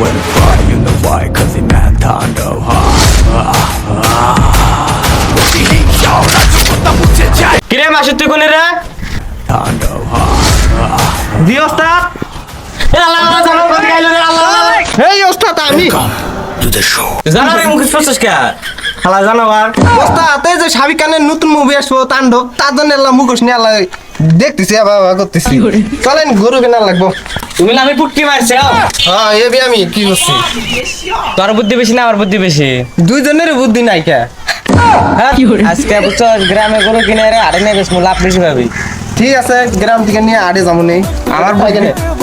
When fire you know why cause he man Tando কিরে মাসে তুই কোনে রে? দি ওস্তাদ। এই ওস্তাদ আমি to the show. জানো রে মুখ ফুসছ কে হালা জানো আর? ওস্তাদ এই যে সাবিক খানের নতুন মুভি আসব তাণ্ডব তার জন্য এলাম মুখোশ নিয়ে আল্লাহ দেখতেছি আবার আবার করতেছি। চলেন গরু কেনা লাগবো। তুমি আমি পুটকি মারছে হ্যাঁ এবি আমি কি করছি? তোর বুদ্ধি বেশি না আমার বুদ্ধি বেশি? দুইজনের বুদ্ধি নাই কে? হ্যাঁ আজকে বুঝছ গ্রামে গরু কিনে রে আরে নেবে লাভ বেশি পাবি ঠিক আছে গ্রাম থেকে নিয়ে আড়ে যাব নেই আমার বুদ্ধি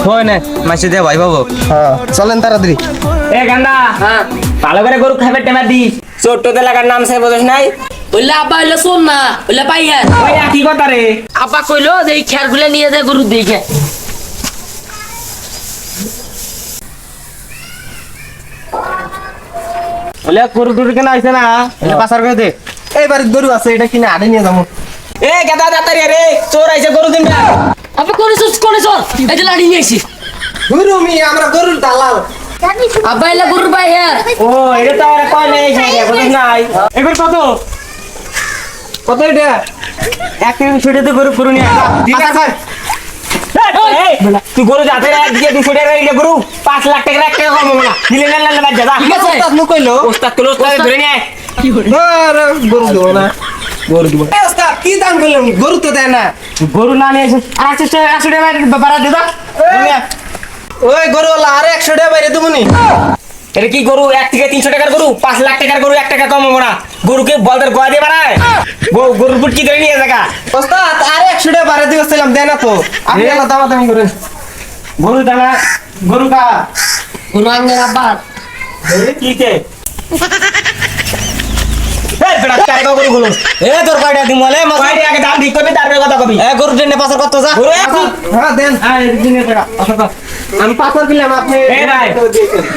হয় না মাসে দে ভাই বাবু হ্যাঁ চলেন তাড়াতাড়ি। এ গান্ডা হ্যাঁ। ভালো করে গরু খাবে টেমা দি। ছোট্ট এলাকার নাম সে বোঝস নাই? ওইলা আব্বা হইল শোন না ওইলা পাইয়া। ওই একই কথা রে? আব্বা কইলো যে এই খেরগুলা নিয়ে যায় গরুর দিকে। বলে গরু টুরু কেনা হয়েছে না? পাসার করে দে। এই বাড়ির গরু আছে এটা কিনে আড়ে নিয়ে যাব। এ গেদা দাতারি রে চোর আইছে গরু দিন আব্বা করে চল করে চল এই যে লাড়ি নিয়ে আইছি গরু মি আমরা গরুর দালাল। আব্বা এলা গরুর ভাই হ্যাঁ ও এটা তো আর কয় নেই বুঝছ নাই। এবার কত? কত এটা? এক কেজি ছুটে তো গরু পুরো নিয়ে। ঠিক আছে এই, তুই গরু যাতে একদিকে দুশো টাকা এটা গরু পাঁচ লাখ টাকা এক টাকা কমাবো না। নিলে না না বাদ যা ঠিক আছে। ওস্তাদ কইলো ওস্তাদ তুলো ওস্তাদ। ধরে নিয়ে গরু দেবো না। গরু দেবো। ওস্তাদ। কি দাম করলেন? গরু তো দেয় না। গরু না নিয়ে একশো টাকা একশো টাকা বাড়া দে দাও। ওই গরু ওলা আরে একশো টাকা বাইরে দেবো নি। এটা কি গরু? এক থেকে তিনশো টাকার গরু? পাঁচ লাখ টাকার গরু এক টাকা কমাবো না। গরুকে বলদের গোয়া দিয়ে বাড়ায়। গরুর পুট কি ধরে নিয়ে জায়গা ওস্তাদ আরে একশো টাকা বাইরে দিয়েছিলাম দেয় না তো। আপনি এ? আলাদা দামাদামি করেন। গরু দানা গরু কা গরু আঙ্গের আব্বা। কি কে? কারে এ তোর কয়টা বলে? মাছ আগে দাম ঠিক করবি তারপরে কথা কবি। এ গরু ট্রেনে পাসার কত যা? গরু হ্যাঁ দেন। আ এদিকে টাকা আচ্ছা আমি পাথর কিনলাম আপনি এ ভাই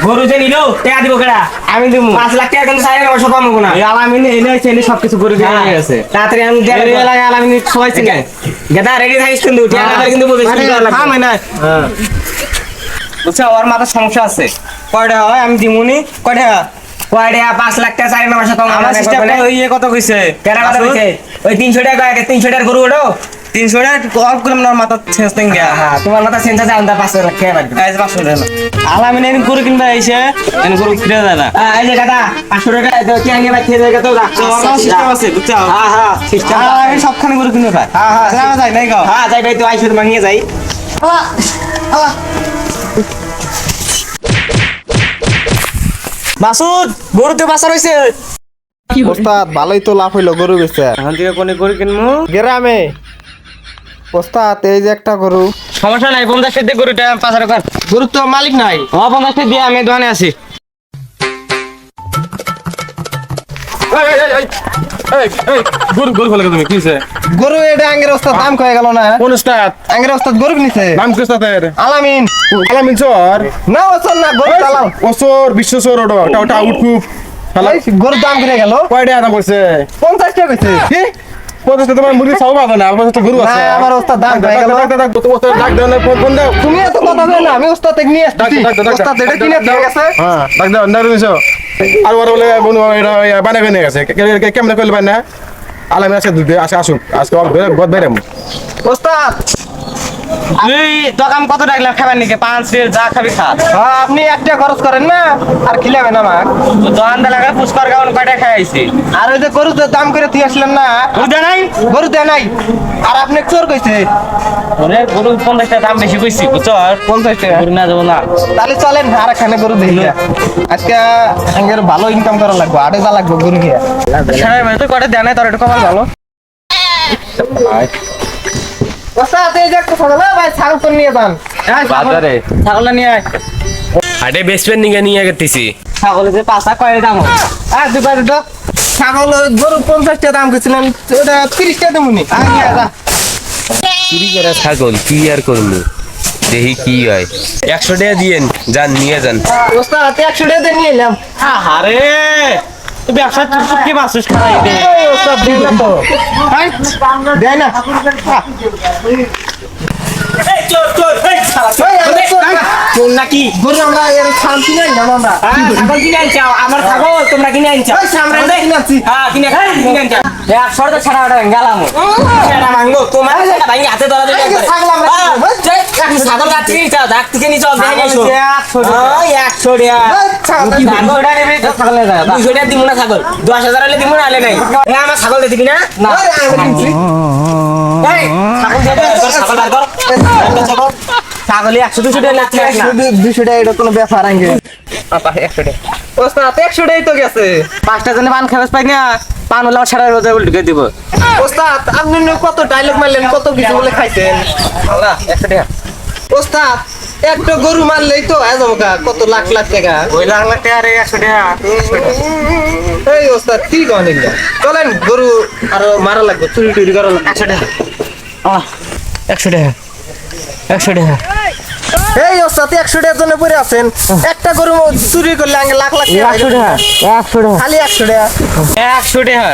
গরু যে নিলো টাকা দিব কেডা? আমি দেবো পাঁচ লাখ টাকা কিন্তু সাড়ে নশো কমাবো না। আলামিন এনে এনে সবকিছু গরু দিয়ে গেছে। তাড়াতাড়ি আমি আলামিন সবাই চিনে গেদা রেডি থাকিস কিন্তু টাকা না কিন্তু বলছিস হ্যাঁ। মানে বুঝছ ওর মাথার সমস্যা আছে। কয়টা হয়? আমি দিমুনি। কয়টা? কয়টা পাঁচ লাখ টাকা সাড়ে নশো কম আমার সিস্টেম ইয়ে কত কইছে? কেনা কথা কইছে? ওই তিনশো টাকা আগে? তিনশো টাকার গরু ওটো তিনশো টাকা অফ করলাম না মাথা ছেঁচ গিয়া। হ্যাঁ তোমার মাথা সেন্সা যায় আমরা পাঁচশো লাখ টাকা বাদ এই যে পাঁচশো টাকা। না আলামিন এনে গরু কিনবা আইছে এনে গরু কিনে দেয় না। এই যে গাদা পাঁচশো টাকা কি আগে বাদ খেয়ে যায় তো সিস্টেম আছে বুঝছ? হ্যাঁ হ্যাঁ সিস্টেম আমি সবখানে গরু কিনে খাই হ্যাঁ হ্যাঁ জানা নাই গাও হ্যাঁ যাই ভাই তো আইসো তোমার নিয়ে যাই। মাসুদ গরু তো বাসা রয়েছে ওস্তাদ ভালোই তো লাভ হইল গরু বেচে। এখন থেকে কোনে গরু কিনবো গ্রামে। ওস্তাদ এই যে একটা গরু। সমস্যা নাই পঞ্চাশ গরুটা পাচার কর। গরু তো মালিক নাই। ও পঞ্চাশ দিয়ে আমি দোকানে আছি। গরু গরু ফেলে তুমি কিনছে গরু এটা আঙ্গের ওস্তাদ দাম কয়ে গেল না কোন উস্তাদ আঙ্গের ওস্তাদ গরু কি উস্তাদের আলামিন। আলামিন চর। না ওস্তাদ না গরু দালাল। ওসর বিশ্ব চর ওটা ওটা ওটা গরুর দাম কিনে গেল। কয়টা দাম বলছে পঞ্চাশ টাকা কইছে। কি? পঞ্চাশ তোমার মুরগি চাও পাবে না আমার গরু আছে। আমার ওস্তাদ ডাক, ডাক, গেল। ডাক, ওস্তাদ ডাক দাও না, ফোন- দাও। তুমি এত কথা বলো না আমি ওস্তাদ থেকে নিয়ে আসছি ওস্তাদ এটা কিনে দিয়ে গেছে। হ্যাঁ, ডাক দাও, না নিছো। আর ওরা বলে বনু এটা বানা করে নিয়ে গেছে। কেমনে করলে বানা আলামে আছে আসুক। আজকে গদ বাইরাম। ওস্তাদ! তুই দোকান কত টাকা খাবার নাকি? পাঁচ রেল যা খাবি খা। হ্যাঁ, আপনি একটা খরচ করেন না আর খিলাবেন আমার দোকান দেলাকা পুষ্কর গাউন কয়টা খাইছি? আর ওই যে গরু তো দাম করে দিয়ে আসলেন না বুঝতে নাই? গরু দেয় নাই। আর আপনি চোর কইছে। ওরে গরু পঞ্চাশ টাকা দাম বেশি কইছি বুঝছ? পঞ্চাশ টাকা। গরু না যাব না। তাহলে চলেন আর এখানে গরু দেখি আজকে আঙ্গের ভালো ইনকাম করা লাগবে আড়ে যা লাগবে গরু গিয়ে। হ্যাঁ মানে তুই কটা দেয় নাই? তোর একটু কমাল ভালো। ওস্তাদ এই যে একটা ছাগল ভাই ছাগল তো নিয়ে যান। বাজারে। ছাগলটা নিয়ে আয়। আরে বেসপেন নিয়ে নিয়ে গেতেছি। ছাগলের যে পাঁচটা কয়ের দাম। আর ছাগল গরু দাম ওটা চুরি করা ছাগল কি আর করব দেখি কি হয়। একশো টাকা দিয়েন যান নিয়ে যান। ওস্তাদ একশো টাকা দিয়ে নিয়ে এলাম। আরে ব্যবসা কি মাসুস খারাই দে ওস্তাদ দেয় না তো। হ্যাঁ? দেয় না। আমরা ছাগল তোমরা কিনে আনছো। ছাড়া গেলাম। তোমার হাতে ধরা ছাগল দুশো না ছাগল। দশ হাজার হলে দিব না হলে নাই। আমার ছাগল দিবি না? ছাগল একশো দুশো টাকা লাগছে একশো দু- দুশো টাকা এটা কোনো ব্যাপার আঙ্গে একশো টাকা। ওস্তাদ একশো টাকাই তো গেছে। পাঁচটা জনে পান খাবে পাই না। পান হলে আমার সারা রোজা উল্টে দিব। ওস্তাদ আপনি কত ডায়লগ মারলেন কত কিছু বলে খাইছেন? আল্লাহ একশো টাকা। ওস্তাদ একটা গরু মারলেই তো আজ আমাকে কত লাখ লাখ টাকা? ওই লাখ লাখ টাকা একশো টাকা এই ওস্তাদ কি কন চলেন গরু আরও মারা লাগবে চুরি টুরি করা লাগবে। একশো টাকা। একশো টাকা একশো টাকা। এই ওস্তাদ একশো টাকার জন্য পড়ে আছেন। একটা গরু চুরি করলে আগে লাখ লাখ টাকা একশো টাকা একশো টাকা। খালি একশো টাকা। একশো টাকা।